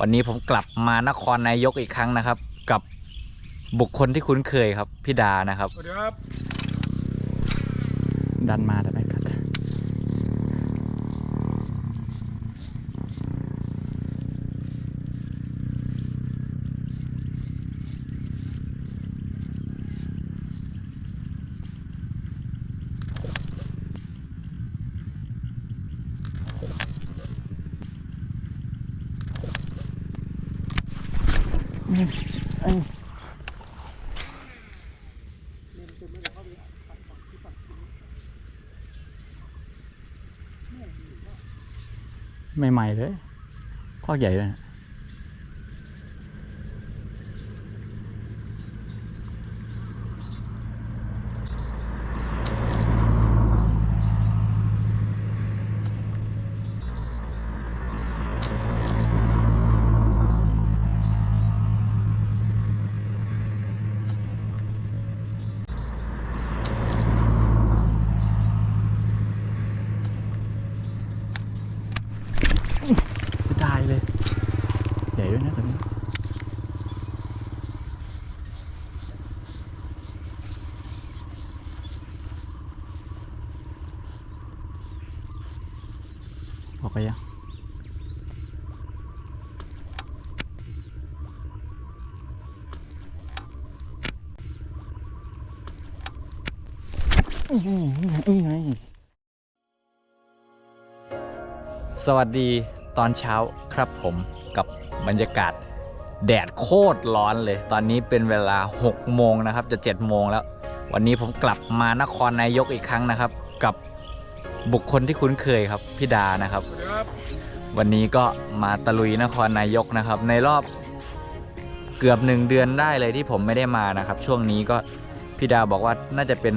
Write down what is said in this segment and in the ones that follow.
วันนี้ผมกลับมานครนายกอีกครั้งนะครับ กับบุคคลที่คุ้นเคยครับพี่ดานะครับ สวัสดีครับ ดันมาแต่ ใหม่ๆเลยคอใหญ่เลยนะไม่ตายเลย ใหญ่ด้วยนะตัวนี้ ออกไปยังสวัสดีตอนเช้าครับผมกับบรรยากาศแดดโคตรร้อนเลย ตอนนี้เป็นเวลา 6 โมงนะครับ จะ 7 โมงแล้ว วันนี้ผมกลับมานครนายกอีกครั้งนะครับ บบุคคลที่คุ้นเคยครับพี่ดานะครับสวัสดีครับ วันนี้ก็มาตะลุยนครนายกนะครับ ในรอบเกือบหนึ่งเดือนได้เลยที่ผมไม่ได้มานะครับ ช่วงนี้ก็พี่ดาบอกว่าน่าจะเป็น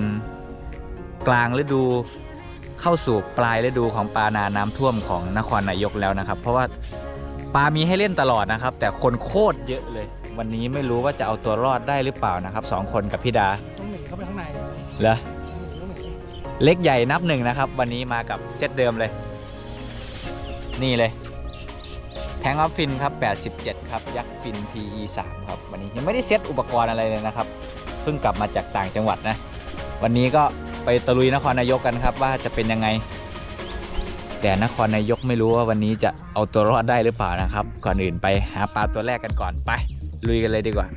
กลางฤดูเข้าสู่ปลายฤดูของปลานาน้ำท่วมของนครนายกแล้วนะครับ เพราะว่าปลามีให้เล่นตลอดนะครับ แต่คนโคตรเยอะเลย วันนี้ไม่รู้ว่าจะเอาตัวรอดได้หรือเปล่านะครับสองคนกับพี่ดาต้องหนีเข้าไปข้างในเหรอต้องหนี เล็กใหญ่นับหนึ่งนะครับ วันนี้มากับเซตเดิมเลย นี่เลย แทงออฟฟินครับ 87 ครับ ยักษ์ฟิน PE 3ครับ วันนี้ยังไม่ได้เซตอุปกรณ์อะไรเลยนะครับ เพิ่งกลับมาจากต่างจังหวัดนะ วันนี้ก็ไปตะลุยนครนายกกันครับ ว่าจะเป็นยังไง แต่นครนายกไม่รู้ว่าวันนี้จะเอาตัวรอดได้หรือเปล่านะครับ ก่อนอื่นไปหาปลาตัวแรกกันก่อนไปลุยกันเลยดีกว่า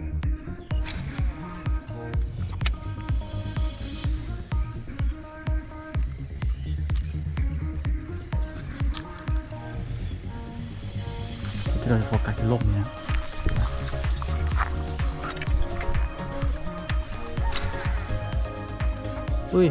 เราจะโฟกัสที่ลมเนี่ยอุ้ย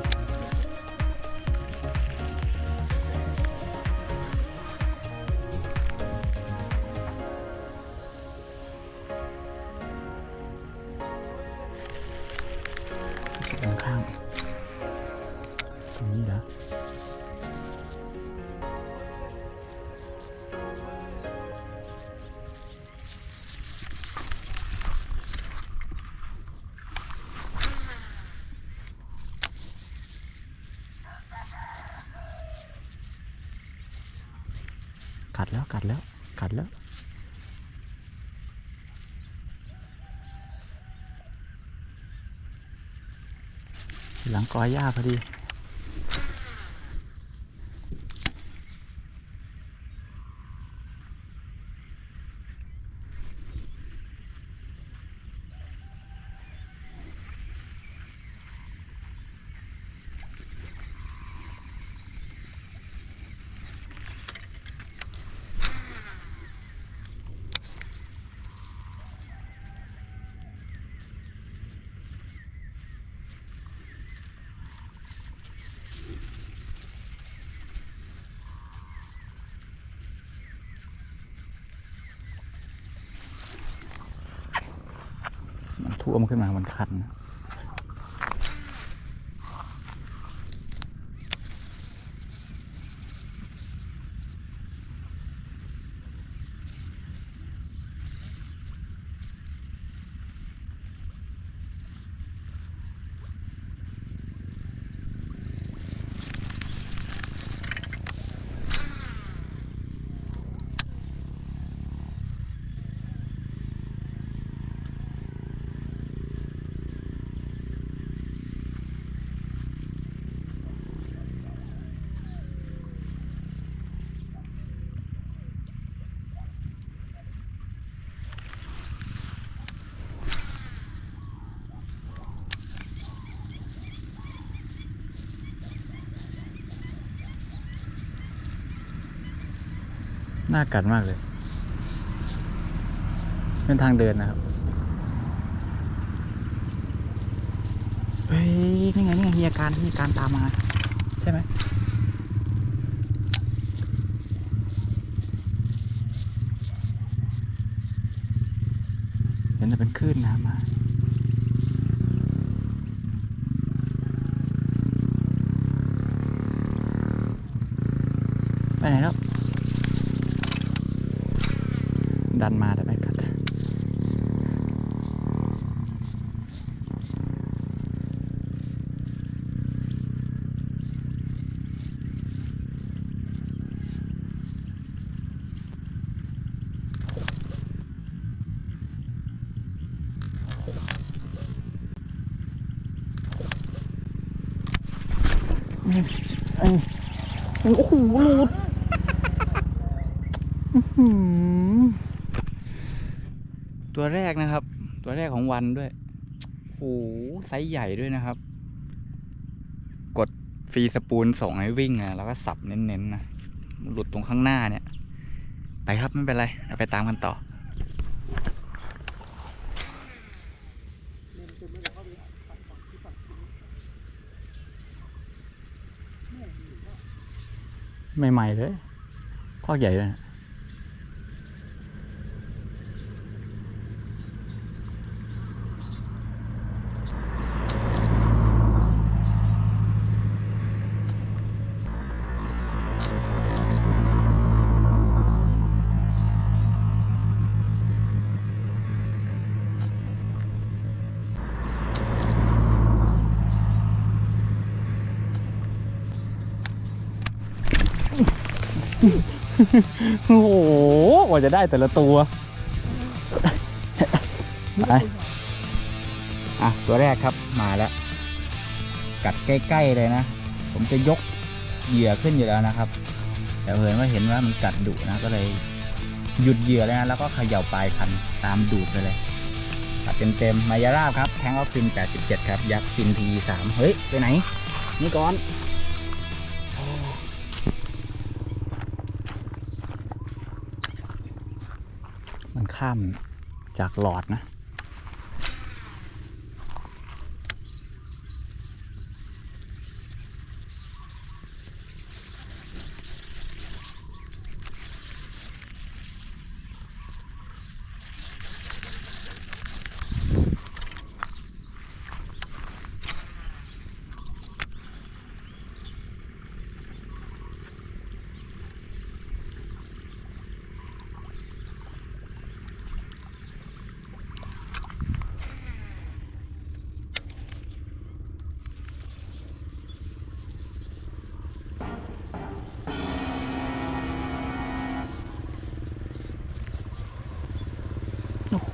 กัดแล้วกัดแล้วกัดแล้ว หลังกอหญ้าพอดี วมขึ้นมามันคัน น่ากัดมากเลย เป็นทางเดินนะครับ เฮ้ย นี่ไง นี่ไงมีอาการมีอาการตามมา ใช่ไหมเห็นแต่เป็นคลื่นน้ำมาไปไหนแล้ว ดันมาแต่ไม่กัดเอ้ยโอ้โหหลุดอื้อหือ ตัวแรกนะครับ ตัวแรกของวันด้วยโอ้โหไซส์ใหญ่ด้วยนะครับ กดฟรีสปูลส่งให้วิ่งนะแล้วก็สับเน้นๆนะหลุดตรงข้างหน้าเนี่ย ไปครับไม่เป็นไรเราไปตามกันต่อใหม่ๆเลยคอใหญ่เลยนะ โอ้โหกว่าจะได้แต่ละตัว ไป อะ ตัวแรกครับมาแล้ว กัดใกล้ ๆ เลยนะ ผมจะยกเหยื่อขึ้นอยู่แล้วนะครับ แต่เผอิญว่าเห็นว่ามันกัดดุนะก็เลย หยุดเหยื่อแล้วนะ แล้วก็เขย่าปลายคันตามดูดไปเลยกัดเต็มๆมายาราบครับแทงออฟฟิน87ครับ ยักษ์ฟินทีสามเฮ้ย ไปไหน นี่ก่อน ข้ามจากหลอดนะ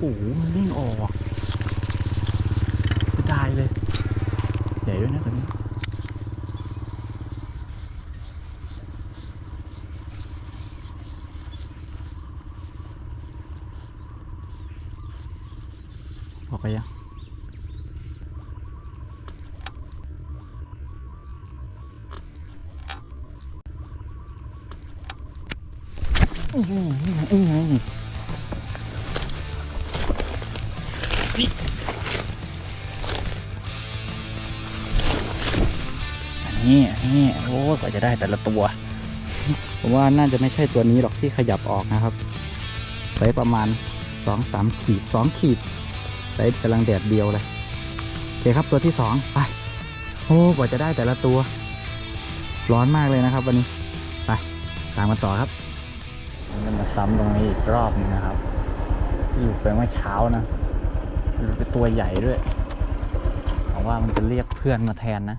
หมันเร่งออกเสียดายเลย ใหญ่ด้วยนะตัวนี้ออกไปยังอื้อหืออื้อ ออันนี้อันนี้โอ้ยกว่าจะได้แต่ละตัวผมว่าน่าจะไม่ใช่ตัวนี้หรอกที่ขยับออกนะครับไซส์ประมาณสองสามขีดสองขีดไซส์กำลังแดดเดียวเลยโอเคครับตัวที่สองไปโอ้กว่าจะได้แต่ละตัว ร้อนมากเลยนะครับ วันนี้ไปตามกันต่อครับมันมาซ้ำตรงนี้อีกรอบนึงนะครับหลุดไปเมื่อเช้านะ เป็นตัวใหญ่ด้วยหวังว่ามันจะเรียกเพื่อนมาแทนนะ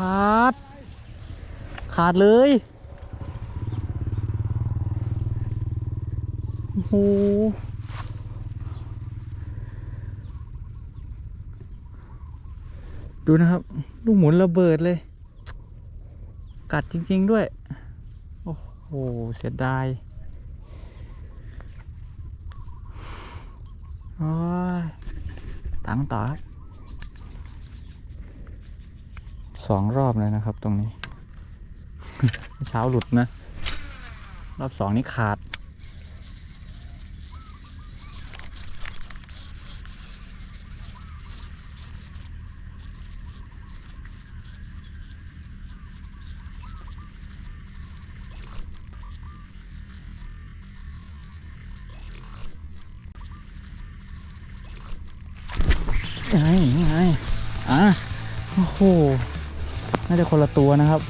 ขาด ขาดเลยโอ้โหดูนะครับ ลูกหมุนระเบิดเลย กัดจริง ๆ ด้วย โอ้โห เสียดายโอ้ยตั้งต่อครับ สองรอบเลยนะครับ ตรงนี้ เช้าหลุดนะ รอบสองนี่ขาด ไงไงอะโอ้โห น่าจะคนละตัวนะครับ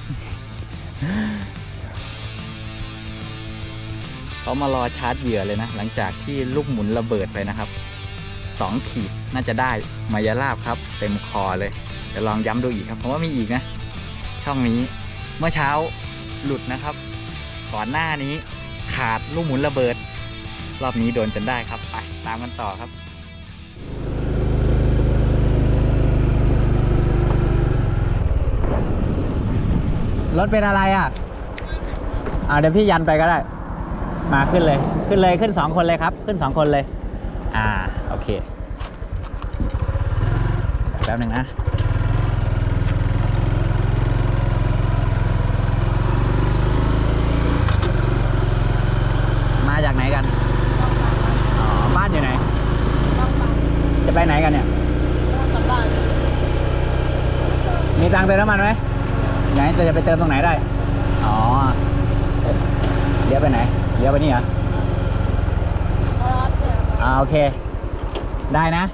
เขามารอชาร์จเหยื่อเลยนะ หลังจากที่ลูกหมุนระเบิดไปนะครับสองขีดน่าจะได้มายาลาบครับ เต็มคอเลยเดี๋ยวลองย้ำดูอีกครับผมว่ามีอีกนะ ช่องนี้เมื่อเช้าหลุดนะครับ ก่อนหน้านี้ขาดลูกหมุนระเบิด รอบนี้โดนจนได้ครับไปตามกันต่อครับ รถเป็นอะไรอะอ่าเดี๋ยวพี่ยันไปก็ได้ มาขึ้นเลย ขึ้นเลยขึ้นสองคนเลยครับ ขึ้นสองคนเลย อ่า โอเค แป๊บหนึ่งนะ มาจากไหนกัน อ๋อ บ้านอยู่ไหน จะไปไหนกันเนี่ย มีตังค์เติมน้ำมันไหม ไหนจะไปเติมตรงไหนได้ อ๋อ เลี้ยวไปไหน เลี้ยวไปนี่เหรออ่าโอเค ได้นะ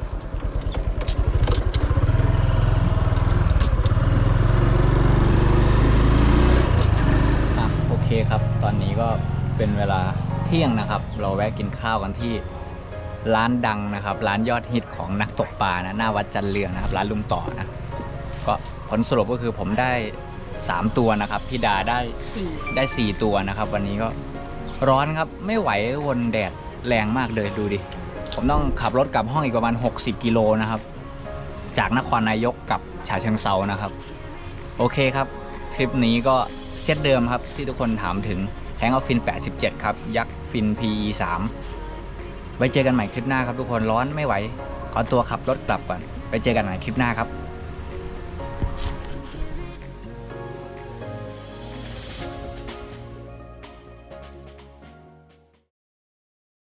อะโอเคครับ ตอนนี้ก็เป็นเวลาเที่ยงนะครับ เราแวะกินข้าวกันที่ร้านดังนะครับ ร้านยอดฮิตของนักตกปลานะ หน้าวัดจันเรืองนะครับ ร้านลุงต่อนะ ก็ผลสรุปก็คือผมได้ 3 ตัวนะครับ พี่ดาได้ได้ 4 ตัวนะครับ วันนี้ก็ร้อนครับไม่ไหววนแดดแรงมากเลยดูดิ ผมต้องขับรถกลับห้องอีกประมาณ 60 กิโลนะครับ จากนครนายกกับฉะเชิงเซานะครับ โอเคครับคลิปนี้ก็เซตเดิมครับ ที่ทุกคนถามถึงแทงออฟฟิน 87 ครับ ยักษ์ฟิน PE 3ไว้เจอกันใหม่คลิปหน้าครับทุกคนร้อนไม่ไหว ขอตัวขับรถกลับก่อน ไปเจอกันใหม่คลิปหน้าครับ